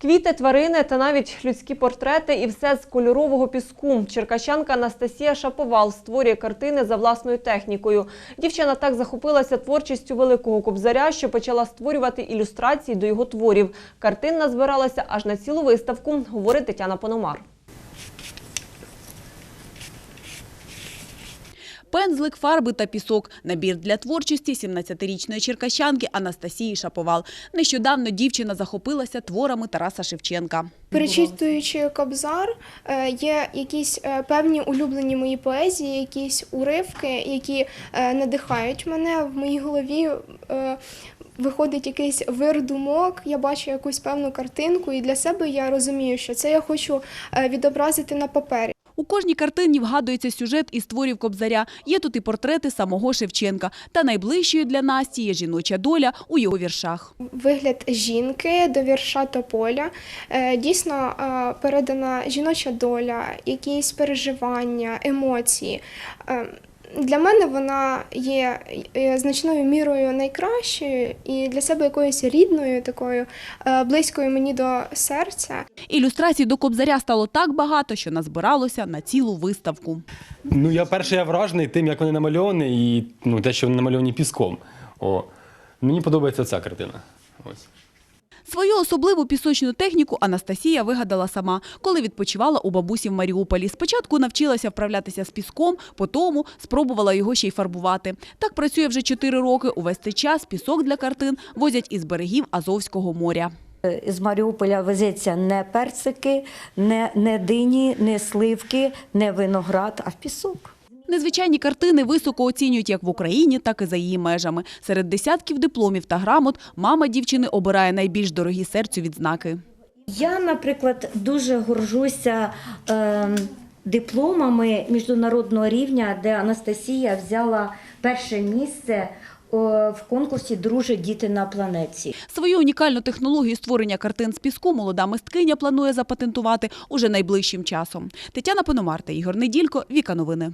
Квіти, тварини та навіть людські портрети і все з кольорового піску. Черкащанка Анастасія Шаповал створює картини за власною технікою. Дівчина так захопилася творчістю великого кобзаря, що почала створювати ілюстрації до його творів. Картин назбиралася аж на цілу виставку, говорить Тетяна Пономар. Пензлик, фарби та пісок – набір для творчості 17-річної черкащанки Анастасії Шаповал. Нещодавно дівчина захопилася творами Тараса Шевченка. Перечитуючи Кобзар, е, є якісь е, певні улюблені мої поезії, якісь уривки, які е, надихають мене в моїй голові. Виходить якийсь вир думок, я бачу якусь певну картинку, і для себе я розумію, що це я хочу відобразити на папері. У кожній картині вгадується сюжет із творів Кобзаря. Є тут і портрети самого Шевченка. Та найближчою для Насті є жіноча доля у його віршах. Вигляд жінки до вірша Тополя. Е, Дійсно е, передана жіноча доля, якісь переживання, емоції. Для мене вона є е, значною мірою найкращою і для себе якоюсь рідною, такою е, близькою мені до серця. Ілюстрацій до Кобзаря стало так багато, що назбиралося на цілу виставку. Ну, я перше я вражений тим, як вони намальовані, і ну, те, що вони намальовані піском. О. Мені подобається ця картина. Ось. Свою особливу пісочну техніку Анастасія вигадала сама, коли відпочивала у бабусі в Маріуполі. Спочатку навчилася вправлятися з піском, потім спробувала його ще й фарбувати. Так працює вже чотири роки. Увесь цей час пісок для картин возять із берегів Азовського моря. З Маріуполя везеться не персики, не, не дині, не сливки, не виноград, а пісок. Незвичайні картини високо оцінюють як в Україні, так і за її межами. Серед десятків дипломів та грамот мама дівчини обирає найбільш дорогі серцю відзнаки. Я, наприклад, дуже горжуся е, дипломами міжнародного рівня, де Анастасія взяла перше місце в конкурсі Друже діти на планеті. Свою унікальну технологію створення картин з піску молода мисткиня планує запатентувати уже найближчим часом. Тетяна Пономар та Ігор Неділько. Віка новини.